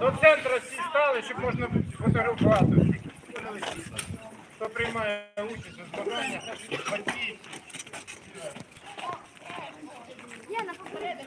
До центру всі стали, щоб можна фотографувати. Хто приймає участь у змаганнях, батьки. Я на попередок.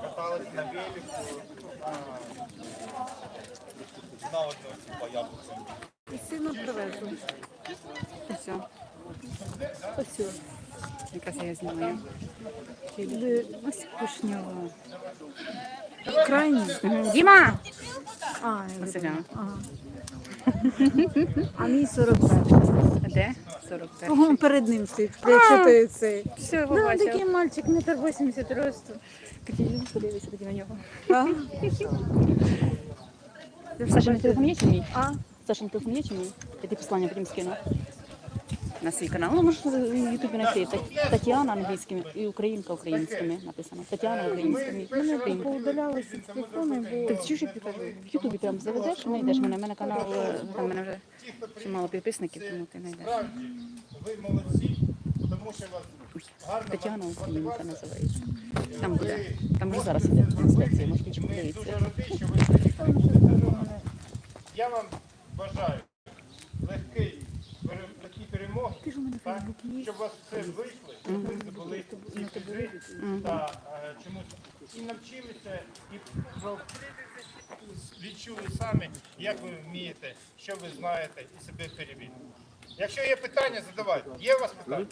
Катались на велику. На одну по яблуку. І сину привезли. Ось. Ось. Якраз я знімаю. Чи Ось Кушнєва. Крайній. Діма! А, я Василя. Ага. А мій 41. Де? 41. Ого, перед ним стоїть. Якщо ти цей. Все, Ну, такий мальчик, метр 80 росту. Катерина, подивися тоді на нього. А? Саша, на телефон є чи ні? А? Саша, на телефон є чи ні? Я тобі послання потім скину. На свій канал. Ну, можеш в Ютубі знайти. Тет- Тетяна англійськими і Українка українськими написано. Тетяна українськими. Мене Українка. Поудалялися з телефону, бо... Ти чуєш, як ти? В Ютубі прям заведеш, знайдеш мене. Мене канал, е, там мене вже чимало підписників, тому ти знайдеш. Ви молодці, тому що вас Тетяна Українка називається. Там буде. Там вже зараз іде трансляція, можете подивитися. Я вам бажаю перемоги, так, щоб у вас все вийшло, щоб ви здобули ці призи, та е, чомусь і навчилися, і про- відчули самі, як ви вмієте, що ви знаєте, і себе перевірили. Якщо є питання, задавайте. Є у вас питання?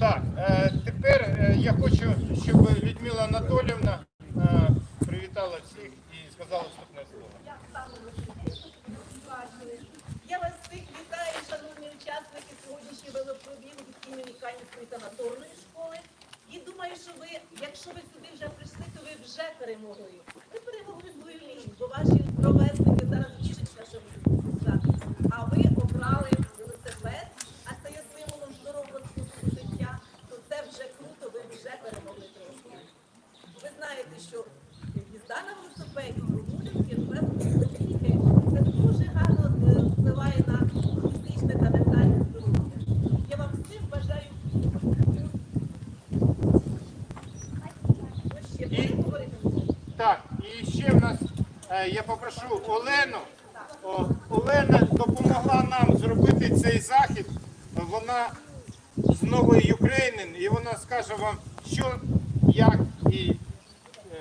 Так, е, тепер е, я хочу, щоб Людмила Анатолівна е, привітала всіх і сказала вступне слово. Я вас імені Канівської санаторної школи. І думаю, що ви, якщо ви сюди вже прийшли, то ви вже перемогли. Ви перемогли свою лінію, бо ваші ровесники зараз тішаться, що ви сказати. А ви обрали велосипед, а це є символом здорового способу життя, то це вже круто, ви вже перемогли трошки. Ви знаєте, що їзда на велосипеді, прогулянки, велосипедики, це дуже гарно е, впливає на фізичне та ментальне здоров'я. Я вам всім бажаю успіху. Ви ще будете говорити? Так, і ще в нас е, я попрошу Олену. Олена допомогла нам зробити цей захід. Вона з нової України, і вона скаже вам, що, як і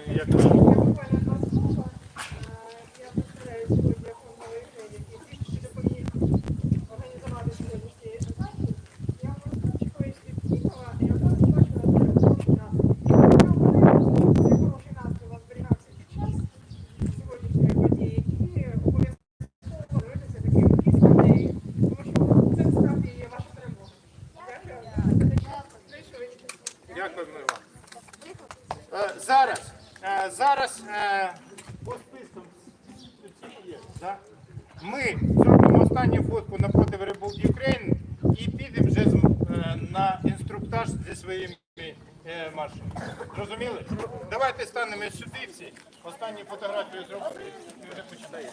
е, як. буквально два слова. Е, Я представляю сьогодні фонд «Новий Федір», які тільки допоміг організувати сьогоднішній захід. Я вам розкажу, що я слідкувала, і одразу бачила хороший настрій. Це хороший настрій у вас зберігався під час сьогоднішньої події. І обов'язково дивитися таким дійсно ідеї, тому що це справді є ваша перемога. Дякую. Прийшли. Дякуємо вам. Е, зараз, е, зараз е, по спискам всі є, да? Ми зробимо останню фотку напроти Риболд Ukraine і підемо вже е, на інструктаж зі своїми е, маршами. Зрозуміли? Давайте станемо сюди всі. Останні фотографії зробимо і вже починаємо.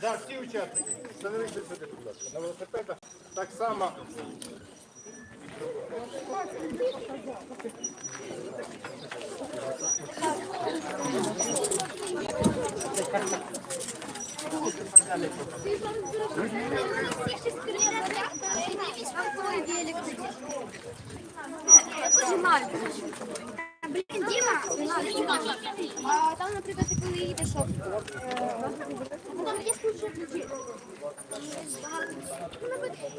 Да, всі учасники. Становіться сюди, будь ласка. На велосипедах так само. Блін, Діма, а там, наприклад, коли їдеш, там є ключі ключі. Ну, наприклад,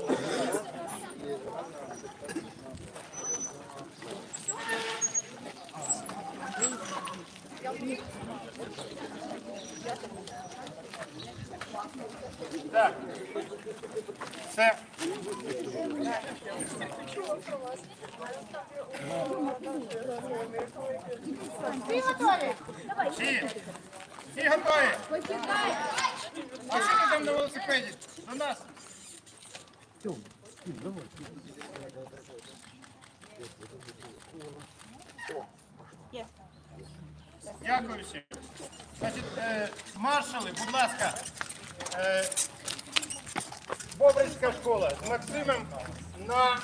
Так. Все. Всі? Всі готові? А що ти там на велосипеді? До нас. Дякую всім. Значить, е, маршали, будь ласка, е, Бобринська школа з Максимом на,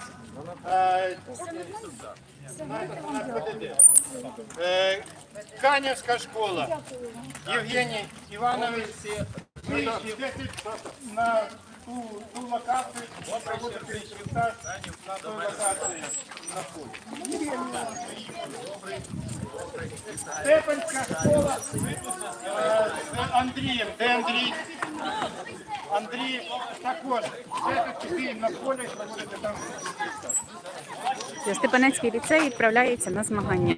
е, на, на ПДД. Е, Канівська школа. Євгеній Іванович вийшли на ту, ту локацію, проводити інструктаж на ту локацію на полі. Степанська школа е, з Андрієм. Де Андрій? Андрій також. Це тут на полі, проводити там. Степанецький ліцей відправляється на змагання.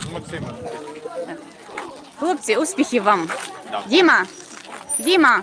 З Максимом. Хлопці, успіхів вам! Діма! Діма!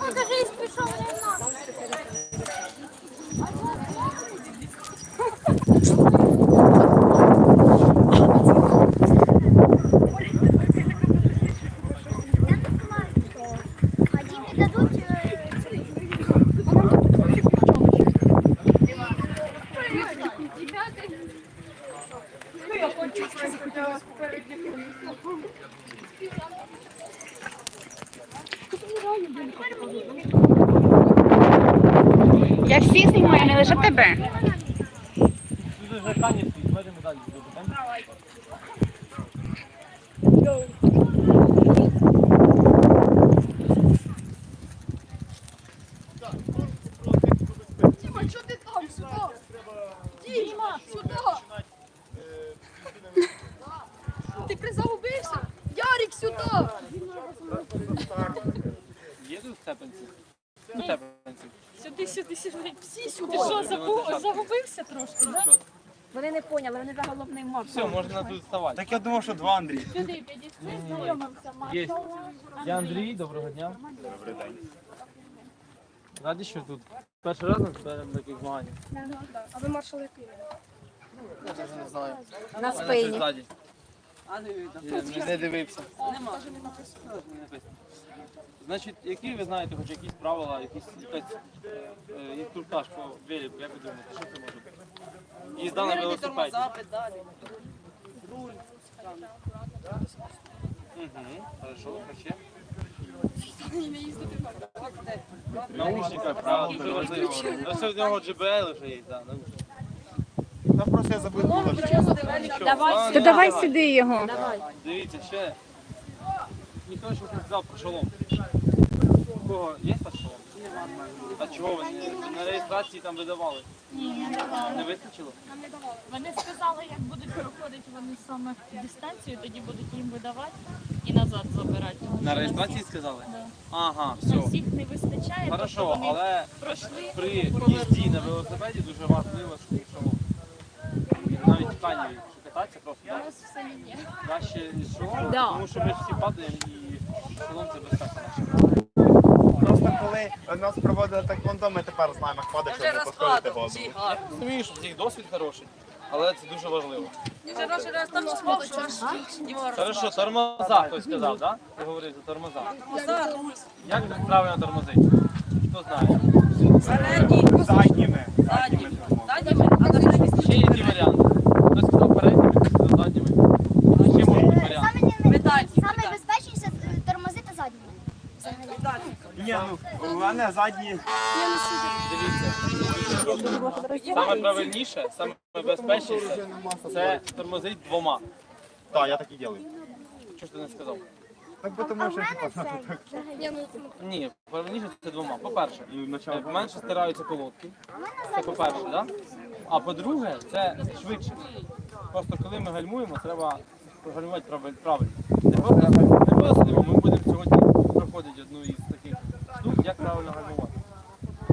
Покажи, пішов А діти дадуть е, Я всі знімаю, не лише тебе. Діма, що ти там? Сюди! Діма, сюди! Ти призагубився? Ярик, сюди! Є тут степенці? Ну, степенці. Сюди, сюди, сюди. Всі сюди. Ти що, забув, загубився трошки, да? Що? Вони не поняли, вони за головний морд. Все, можна тут вставати. Так я думав, що два Андрій. Сюди підійшли, знайомився, Є. Я Андрій, доброго дня. Добрий день. Раді, що тут перший раз на таких змаганнях? А ви маршал який? Я теж не знаю. На спині. ззаді. Я Не дивився. Нема. Значить, які ви знаєте, хоч якісь правила, якісь якась е, інструктаж по велику, як ви думаєте, що це може бути? Їзда на велосипеді. Угу, хорошо, а ще? Наушника, правда. Ну, це в нього JBL вже є, так, наушники. Та просто я забув. Давай, То давай сюди його. Дивіться, ще. Ніхто ще не сказав про шолом. У кого є та шолом? А чого ви не- на реєстрації там видавали? Ні, не давали. Не вистачило? Вони сказали, як будуть проходити вони саме дистанцію, тоді будуть їм видавати і назад забирати. Тому На реєстрації сказали? Да. Ага, На все. всіх не вистачає, Хорошо, тобто вони але пройшли. при їзді на велосипеді дуже важливо, що. Навіть в Каніві, що кататися просто У нас все є. краще із шолом, Да. тому що ми ж всі падаємо і шолом це безпека наша. Коли нас проводили таеквондо, ми тепер знаємо, як щоб не пошкодити голову. Розумію, що всіх досвід хороший, але це дуже важливо. Хорошо, тормоза хтось сказав, так? Ти говорив за тормоза. Як тут правильно тормозити? Хто знає? Задніми. Ще є ті варіанти. Хтось сказав передніми, хтось сказав задніми. Ще можуть бути варіанти. Саме безпечніше е, тормозити задніми. Ну, у мене задні. Дивіться. Саме правильніше, саме безпечніше це тормозить двома. Так, я так і роблю. Що ж ти не сказав? Так бо тому що Ні, правильніше це двома. По-перше, е, менше стираються колодки. Це по-перше, так? А по-друге, це швидше. Просто коли ми гальмуємо, треба прогальмувати правильно. Не просто ми будемо сьогодні проходити одну із як правильно гальмувати.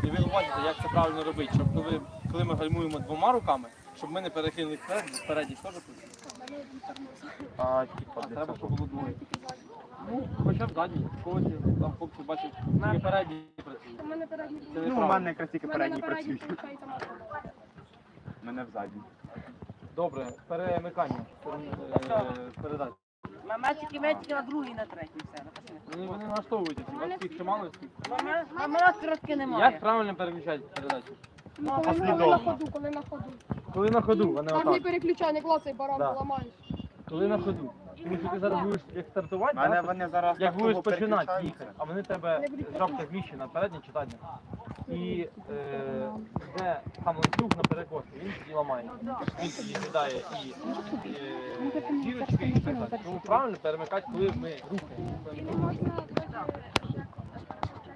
І ви бачите, як це правильно робити, щоб коли, коли ми гальмуємо двома руками, щоб ми не перехилили вперед, бо спереді теж. А, типа, А треба, щоб було двоє. Ну, хоча б задні, когось там хлопці бачать, тільки передні працюють. У мене передній. Це Ну, у мене якраз тільки передній працюють. мене в задній. Добре, перемикання е, передач. Маматики, метики на другий, на третій. Все. Вони, вони налаштовуються всі, у вас всіх чимало всіх. Мама коротки немає. Як правильно переключати передачу? Ну, коли, коли на ходу, коли на ходу. Коли на ходу, а не Там не отак. переключай, не клацай баран, Да. поламаєш. Коли на ходу. Тому що ти зараз будеш як стартувати, мене да, вони зараз як будеш починати їхати, а вони тебе жабка зміщена передня чи задня. І е, де там ланцюг на перекосі, він тоді ламає. Він тоді кидає і е, зірочки і так далі. Тому правильно перемикати, коли ми рухаємо.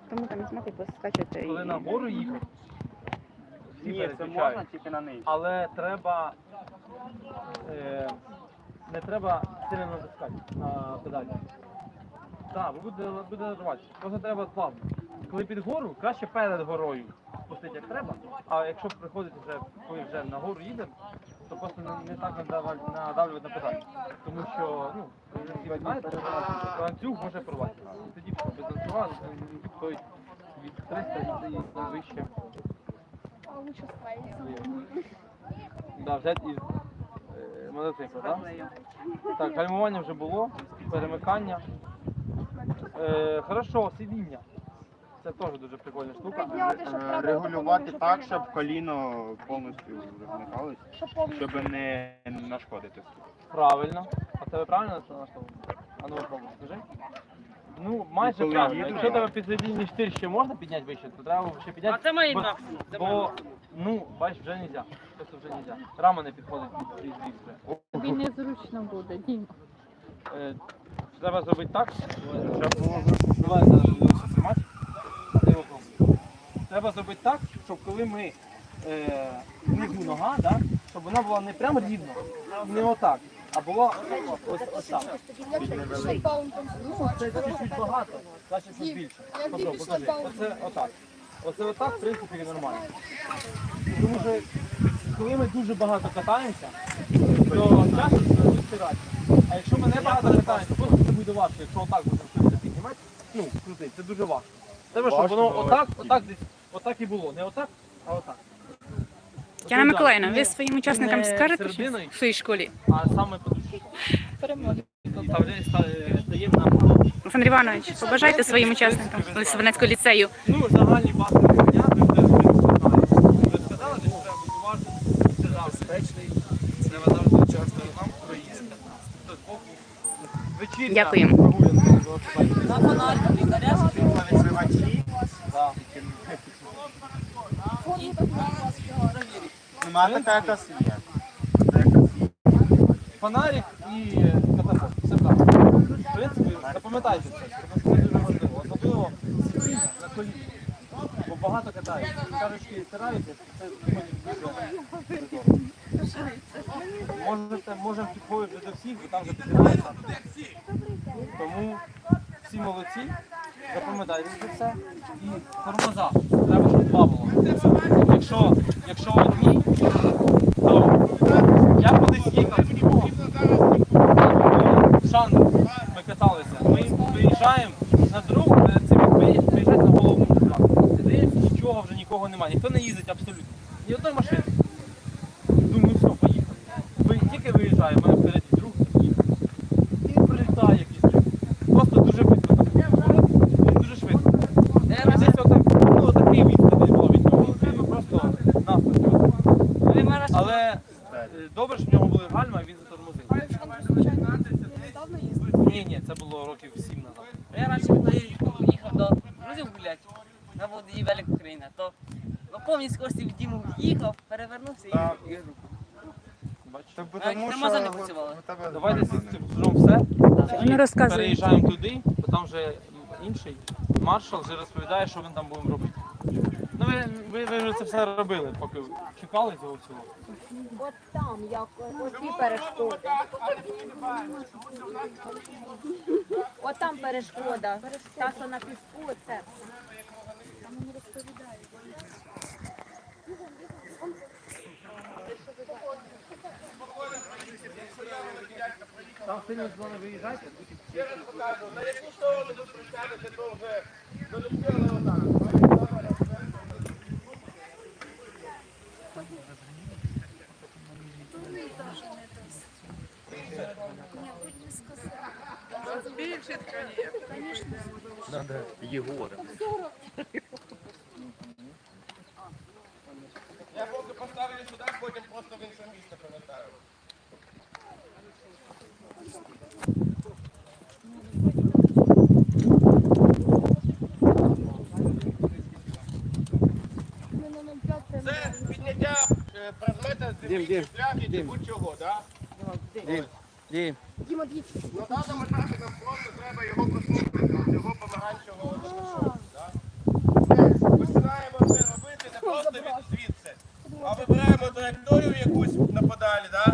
Тому там знати, поскачете Коли на гору їхати, всі Ні, це переключають. можна тільки на неї. Але треба е, не треба сильно натискати на педалі. Так, бо буде, буде рватися. Просто треба плавно. Коли під гору, краще перед горою пустити як треба. А якщо приходити вже, коли вже на гору їдемо, то просто не, не так надавлювати на педалі. Тому що, ну, ви вже знаєте, ланцюг може порвати. Тоді без ланцюга він стоїть від 300 і вище. А лучше склеїться. Да, взяти із е, мотоцикла, так? Так, гальмування вже було, перемикання. Е, хорошо, сидіння. Це теж дуже прикольна штука. Е, Регулювати так, щоб коліно повністю розмикалось, Щоб не нашкодити. Правильно. А тебе правильно це налаштовано? А ну попробуй, скажи. Ну, майже коли правильно. їду, Якщо тебе підсидіння штир ще можна підняти вище, то треба ще підняти. А це мої бо, максимум. Це бо, ну, бачиш, вже не можна. Просто вже не можна. Рама не підходить під під вже. Тобі незручно буде, Дім. Е, Треба зробити так, щоб було. Давай зараз будемо тримати. Треба зробити так, щоб коли ми е, внизу нога, да, щоб вона була не прямо рівно, не отак, а була ось, ось так. Ну, це чуть-чуть багато, значить щось більше. Попробуй, покажи. Оце отак. Оце отак, в принципі, нормально. Тому що коли ми дуже багато катаємося, то часу це стирати. А якщо ми не багато катаємося, просто це буде важко, якщо отак будемо піднімати, ну, крутити, це дуже важко. Треба, щоб воно отак, отак десь, отак і було. Не отак, а отак. Тяна Оце Миколаївна, ви своїм учасникам скажете серединою, в своїй школі? а саме Перемоги. Стаємо на. Олександр Іванович, побажайте своїм учасникам Лисабонецького ліцею. Ну, загальні бази ви вже знаєте. Ви сказали, що треба бути уважним, це безпечний, треба завжди участвувати нам в проїзді. Вечірня Дякуємо. прогулянка, було побачити. На фонариках і заряд. Да. Нема така якась є. Фонарик і е, катапульт. Все так. В принципі, запам'ятайте це, тому що це дуже важливо. Особливо на коліні. Бо багато катають. Кажуть, що стираються, це дуже. Можете, можемо підходити до всіх, бо там вже підбирається. Тому всі молодці, запам'ятайте це все. І тормоза. Треба, щоб два було. Якщо, якщо одні, то я колись їхав. Шанду, ми каталися. Ми виїжджаємо на дорогу, цим як виїжджають на голову. Ти здається, нічого вже нікого немає. Ніхто не їздить абсолютно. Ні одної машини. Думаю, все, поїхали. Ви тільки виїжджає, в мене впереді друг їхав. І прилітає якийсь. Просто дуже швидко. Він дуже швидко. Десь отак, ну, отакий відстань десь було від нього. Треба просто навпаки. Ви мене Але е, добре, що в нього були гальма, і він затормозив. Ні, ні, це було років сім назад. Я раніше коли їхав до друзів гуляти на воді Велика Україна, то повній скорості в Діму їхав, перевернувся і Так. Навіть тому, тормоза не працювали. у тебе Давайте нормально. зробимо все. Ну, розказуй. Переїжджаємо туди, бо там вже інший маршал вже розповідає, що він там будемо робити. Ну ви, ви, ви вже це все робили, поки чекали цього всього. От там, як оці перешкоди. От там перешкода. Та, що на піску, це. Там сильно з вами виїжджайте, Ще раз покажу, на яку сторону ви присядете, то вже долетіли отак. Я поки поставлю сюди, потім просто в інше місце повертаю. Це підняття е, землі, шляхи чи будь-чого, так? Дім, Дім. На даному етапі нам просто треба його прослухати, його листочку. да? Ми Починаємо це робити не просто від звідси, а вибираємо траєкторію якусь на подалі, да?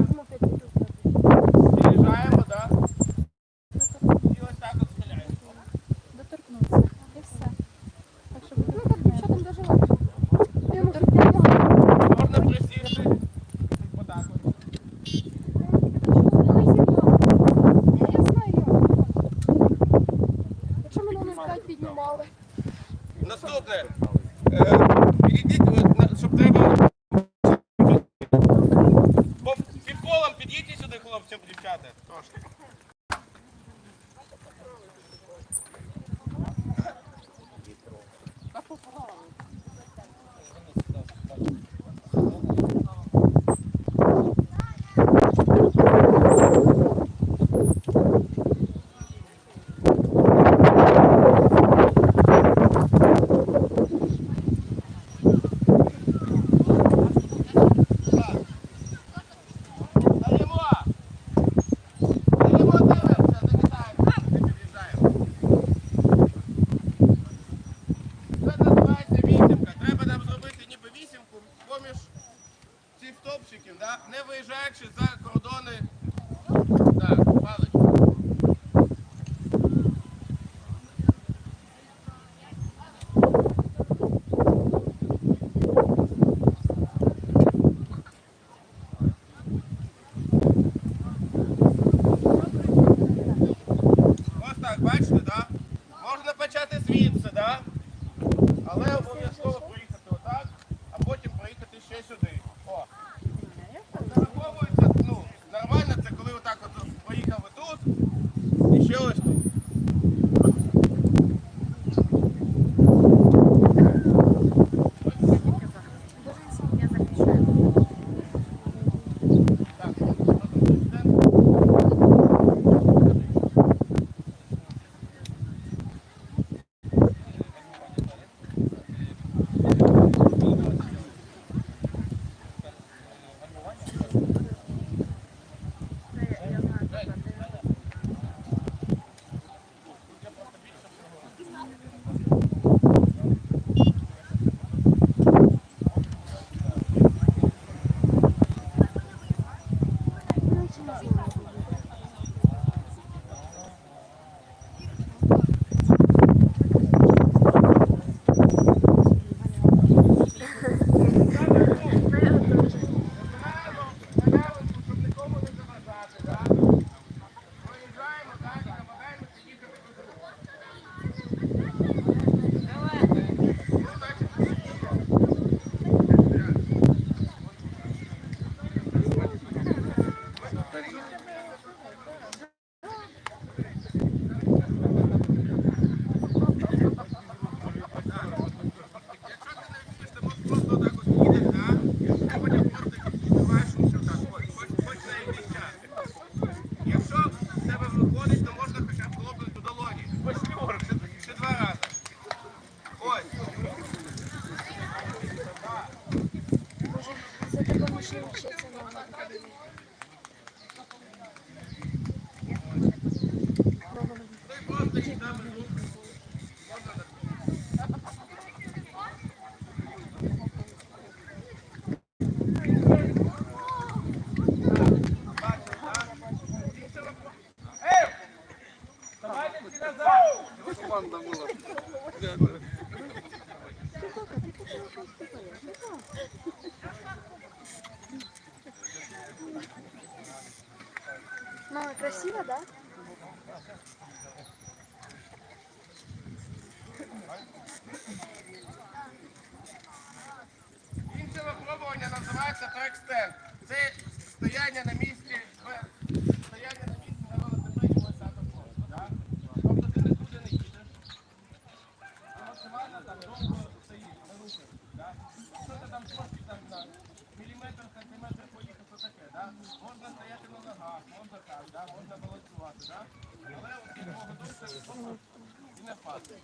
Називається трекстенд. Це стояння на місці, в- стояння на місці на велосипеді ось так от просто, да? Тобто ти нікуди не їдеш, а максимально так довго стоїш, на рухах, да? Якщо ти там трошки там на міліметр, сантиметр поїхав, то таке, да? Можна стояти на ногах, можна так, да? можна балансувати, да? Але от від мого досвіду і не впасти.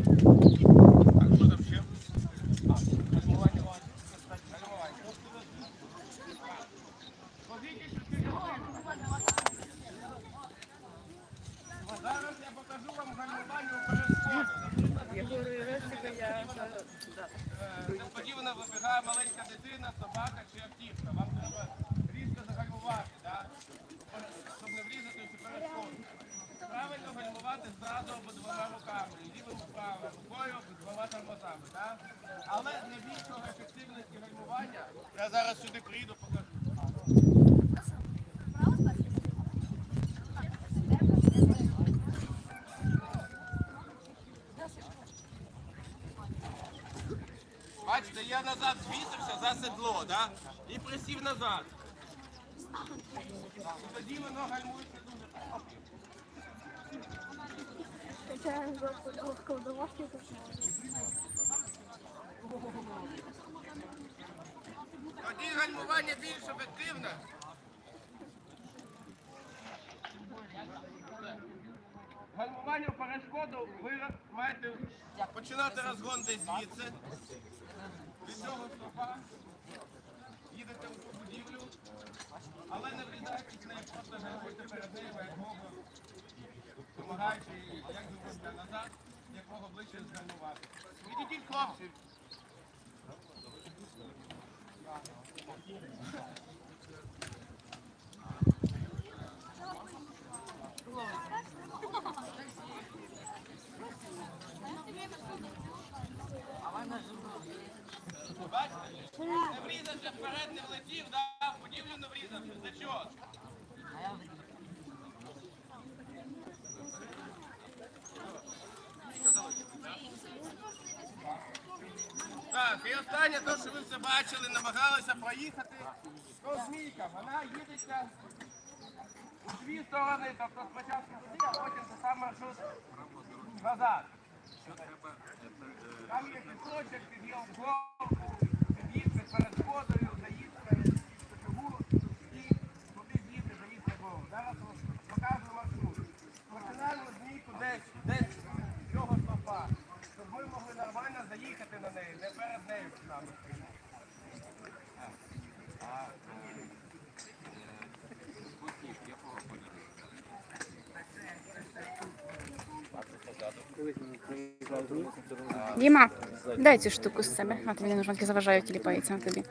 Так, що там ще? Гальмування. Гальмування. Подивіться, що ти Зараз я покажу вам гальмування у перешкоді. Е, Несподівано вибігає маленька дитина, собака чи автівка. Вам треба різко загальмувати, щоб не врізатися у перешкоду. Правильно гальмувати зразу або двома руками, лівим правою рукою або двома тормозами. Але для більшого ефективності гальмування я зараз сюди приїду, покажу. Бачите, я назад звісився за седло, да? і присів назад. Тоді воно гальмується дуже. Тоді гальмування більш ефективне. Гальмування в перешкоду ви маєте починати розгон десь звідси. Від цього стопа. Їдете в ту будівлю, але не врізайтесь в неї, просто гальмуйте перед нею, мого, допомагаючи, як думаєте, назад, якого ближче згальмувати. Відійдіть, хлопці. Бачите? Не врізався вперед, не влетів, да? Так, і останнє, те, що ви все бачили, намагалися проїхати. То змійка, вона їдеться у дві сторони, тобто спочатку туди, а потім те саме маршрут назад. Там є пісочок, підйом вгору, під'їздка перед сходою, заїздка, чому і туди з'їздити, заїздка вгору. Зараз покажу маршрут. Починаємо змійку десь, десь з цього стовпа, щоб ми могли нормально заїхати на неї, не перед нею саме. Діма, дай цю штуку з себе. А тобі не нужно, заважаю тіліпається на тобі.